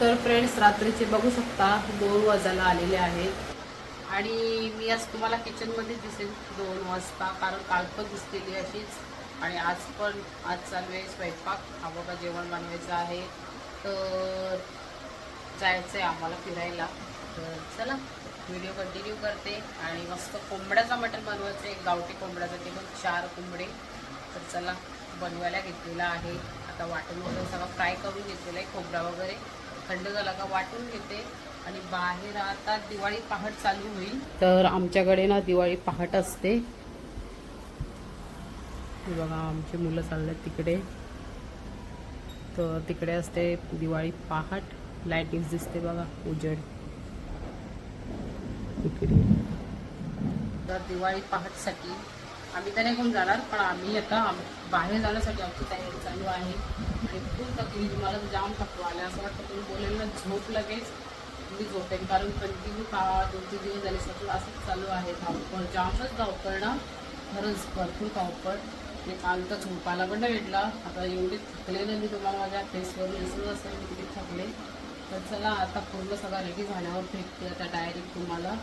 तर फ्रेंड्स रात्रीचे बघू शकता दोन वाजायला आलेले आहेत. आणि मी आज तुम्हाला किचनमध्ये दिसेल दोन वाजता कारण काल पण दिसलेली अशीच. आणि आज पण आज चालू आहे स्वयंपाक. हा बघा जेवण बनवायचं आहे. तर जायचं आहे आम्हाला फिरायला. तर चला व्हिडिओ कंटिन्यू करते. आणि मस्त कोंबड्याचा मटण बनवायचं आहे गावठी कोंबड्याचं ते पण चार कोंबडे. तर चला बनवायला घेतलेला आहे. आता वाटण वगैरे सगळं फ्राय करून घेतलेलं आहे खोबरा वगैरे. थंड झाला का वाटून घेते आणि बाहेर आता दिवाळी पहाट चालू होईल. तर आमच्याकडे ना दिवाळी पहाट असते. बघा आमची मुलं चाललेत तिकडे. तर तिकडे असते दिवाळी पहाट. लाईटिंग दिसते बघा उजेड. इकडे. तर दिवाळी पहाटसाठी आम्ही तर नाही कोण जाणार पण आम्ही आता बाहेर जाण्यासाठी आमची तयारी चालू आहे. आणि खूप थकली मला जाम थकवा आला असं वाटतं तुम्ही बोलेल ना झोप लगेच मी झोपेन कारण कंटिन्यू का दोन तीन दिवस झाले सगळं असंच चालू आहे धावपळ. जामच धावपळ ना. खरंच भरपूर धावपळ. मी काल तर झोपायला पण नाही भेटला. आता एवढी थकले ना मी तुम्हाला माझ्या फेसवर दिसत असेल मी किती थकले. तर चला आता पूर्ण सगळं रेडी झाल्यावर भेटते आता डायरेक्ट तुम्हाला.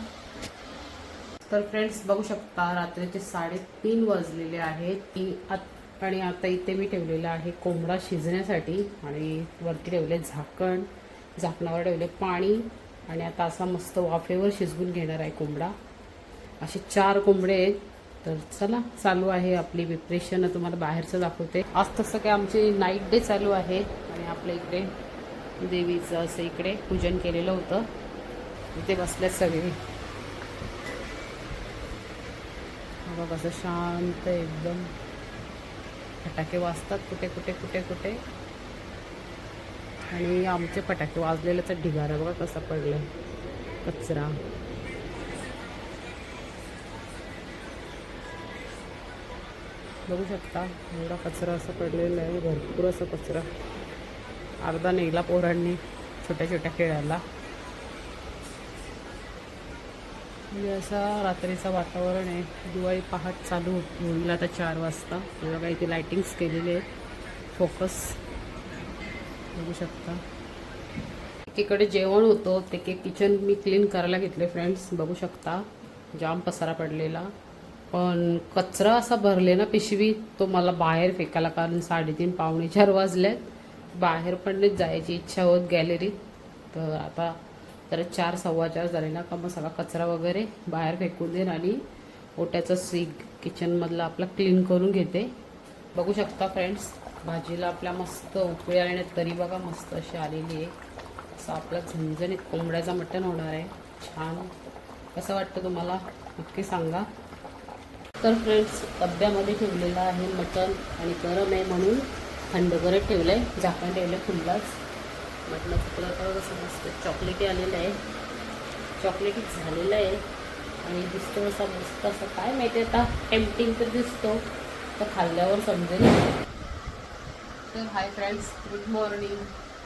तर फ्रेंड्स बघू शकता रात्रीचे साडेतीन वाजलेले आहेत. ती आत्ता आणि आता इथे मी ठेवलेलं आहे कोंबडा शिजण्यासाठी आणि वरती ठेवले झाकण झाकणावर ठेवले पाणी आणि आता असा मस्त वाफेवर शिजवून घेणार आहे कोंबडा. असे चार कोंबडे आहेत. तर चला चालू आहे आपली प्रिपरेशन. तुम्हाला बाहेरचं दाखवते. आज तसं काय आमची नाईट डे चालू आहे आणि आपल्या इकडे देवीचं असं इकडे पूजन केलेलं होतं. इथे बसल्यात सगळे. बघा कसं शांत एकदम. फटाके वाजतात कुठे कुठे कुठे कुठे. आणि आमचे फटाके वाजलेल्याचा ढिगारा बघा कसा पडलाय. कचरा. बघू शकता एवढा कचरा असा पडलेला आहे. भरपूर असं कचरा. अर्धा नेला पोरांनी छोट्या छोट्या खेळायला. म्हणजे असा रात्रीचं वातावरण आहे. दिवाळी पहाट चालू होईल आता चार वाजता. तेव्हा काही इथे लायटिंग्स केलेले आहेत. फोकस बघू शकता. एकीकडे जेवण होतं. ते केक किचन मी क्लीन करायला घेतले फ्रेंड्स बघू शकता. जाम पसारा पडलेला. पण कचरा असा भरले ना पिशवी तो मला बाहेर फेकायला कारण साडेतीन पावणे चार वाजल्यात बाहेर पण जायची इच्छा होत गॅलरीत तर आता तर चार सव्वा चार झाले ना का मग सगळा कचरा वगैरे बाहेर फेकून देईन आणि ओट्याचं स्वीक किचनमधला आपला क्लीन करून घेते. बघू शकता फ्रेंड्स भाजीला आपल्या मस्त उकळी आल्याने तरी बघा मस्त अशी आलेली आहे. असं आपला झणझणीत कोंबड्याचा मटण होणार आहे. छान. कसं वाटतं तुम्हाला? नक्की सांगा. तर फ्रेंड्स डब्यामध्ये ठेवलेलं आहे मटण आणि गरम आहे म्हणून थंड वगैरे ठेवलं आहे झाकण ठेवलं फुललाच. मटणाचा कलर तर कसं मस्त चॉकलेटी आलेलं आहे. चॉकलेटी झालेलं आहे. आणि दिसतो असा मस्त असं काय माहिती आता टेम्पटिंग तर दिसतो तर खाल्ल्यावर समजेल. तर हाय फ्रेंड्स गुड मॉर्निंग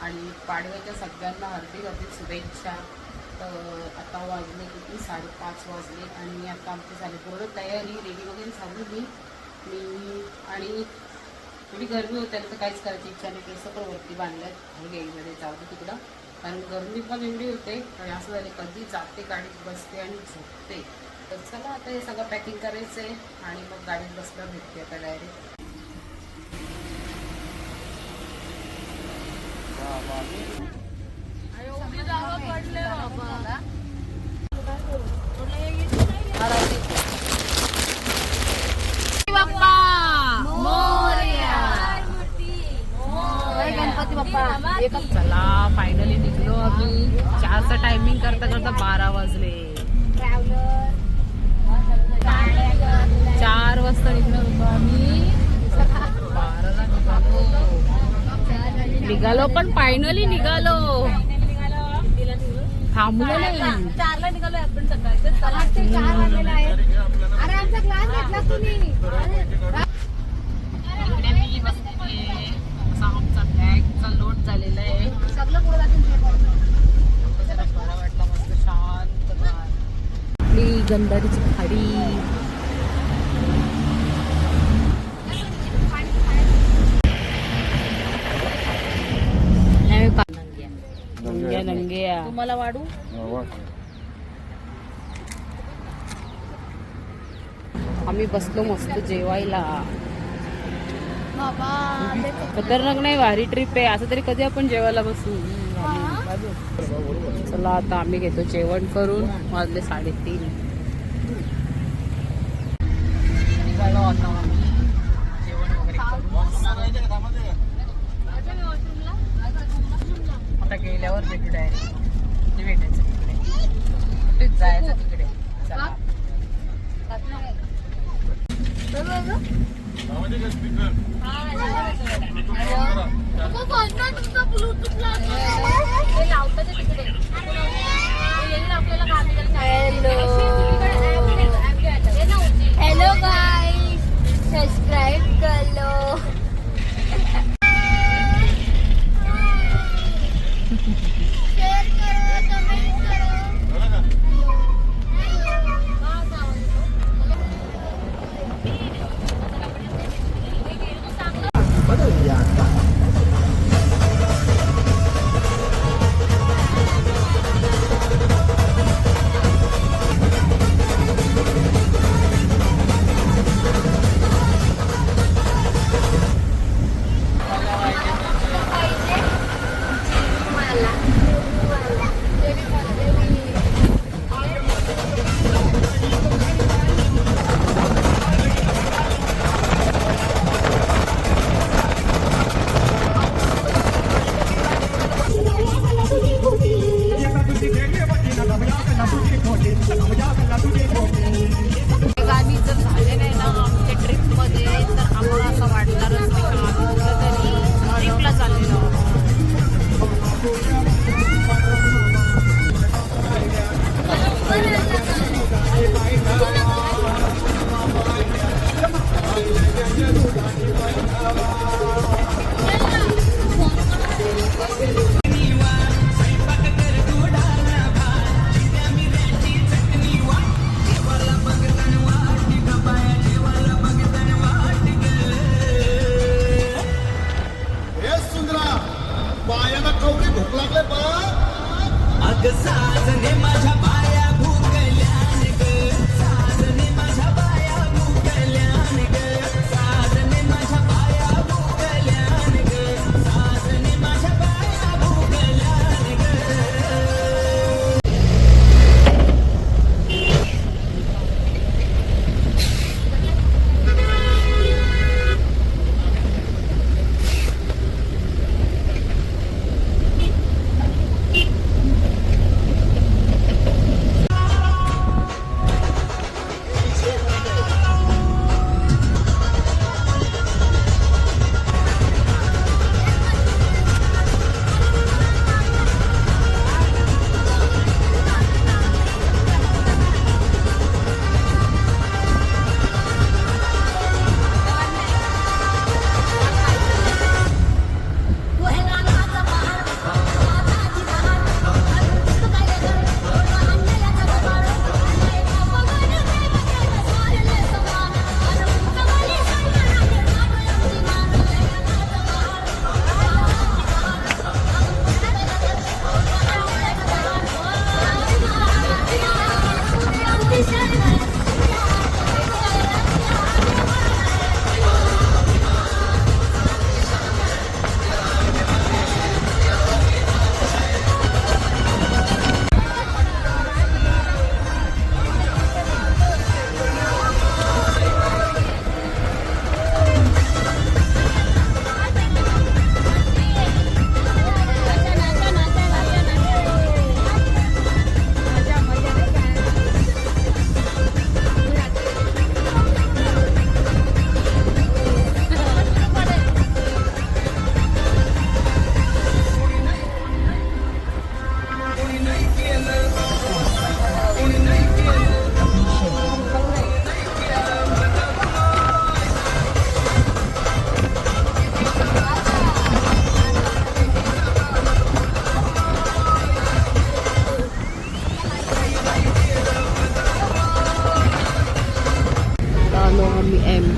आणि पाडव्याच्या सगळ्यांना हार्दिक हार्दिक शुभेच्छा. तर आता वाजले किती? साडेपाच वाजले. आणि आता आमची झाली पूर्ण तयारी रेडी वगैरे झाली मी आणि थोडी गरमी होते तर काहीच करायची इच्छा नाही. की पण वरती बांधल्यात आणि गेईमध्ये जाऊ दे तिकडं. कारण गरमी पण एवढी होते आणि असं झाले कधी जाते गाडीत बसते आणि झोपते. तर चला आता हे सगळं पॅकिंग करायचं आहे आणि मग गाडीत बसलं भेटते आता डायरेक्ट बाप्पा. चला फायनली निघलो आम्ही. चारचा टायमिंग करता करता बारा वाजले. चार वाजता निघलो होतो आम्ही. बाराला निघालो. निघालो पण फायनली निघालो. थांबलो नाही. चारला निघालो आपण सकाळी चार वाजलेला आहे अरे आमचा क्लास घेतला तुम्ही इकडे मी बसलेली आहे असा आमचा बॅगचा लोड झालेला आहे सगळं पुढे जातील जरा बरा वाटला मस्त शांत गार. आपली गंधारीची खाडी तुम्हाला वाढू? आम्ही बसलो मस्त जेवायला. खतरनाक नाही भारी ट्रिप आहे. असं तरी कधी आपण जेवायला बसू? चला आता आम्ही घेतो जेवण करून. वाजले साडेतीन. आता आम्ही. जेवण वगैरे. आता गेल्यावर भेटू डायरेक्ट कुठे भेटायचं तिकडे. कुठेच जायचं तिकडे. चला.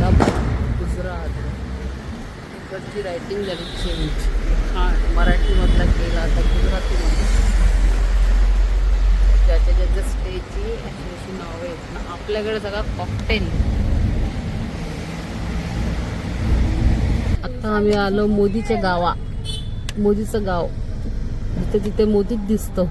गुजरात गुजरात इकडची रायटिंग झाली चेंज हा. मराठीमधला केला आता गुजरातीमधला ज्याच्या ज्याच्या स्टेची अशी नावं आहेत ना आपल्याकडे सगळा कॉकटेल आता आम्ही आलो मोदीच्या गावा. मोदीचं गाव. जिथे तिथे मोदीच दिसतो.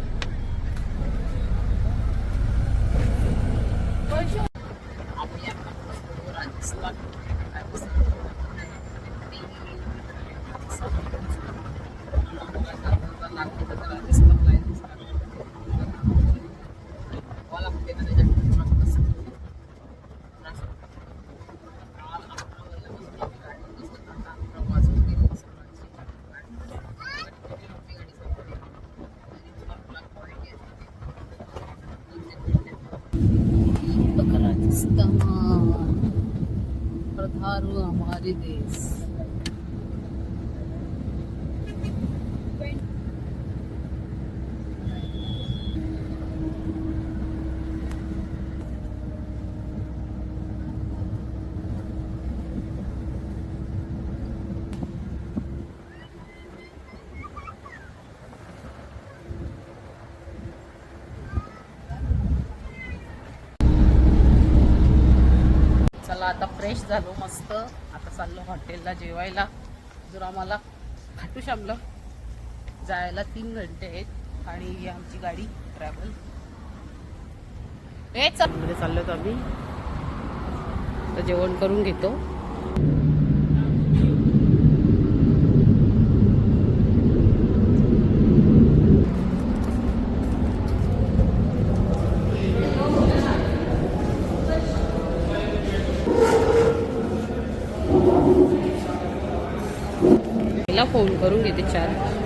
Fernando Amor Inês. आता फ्रेश झालो मस्त. आता चाललो हॉटेलला जेवायला. जर आम्हाला खाटू शामलं जायला तीन घंटे आहेत आणि ही आमची गाडी ट्रॅव्हल हे चाललो आम्ही. तर जेवण करून घेतो. फोन करून घेते चार.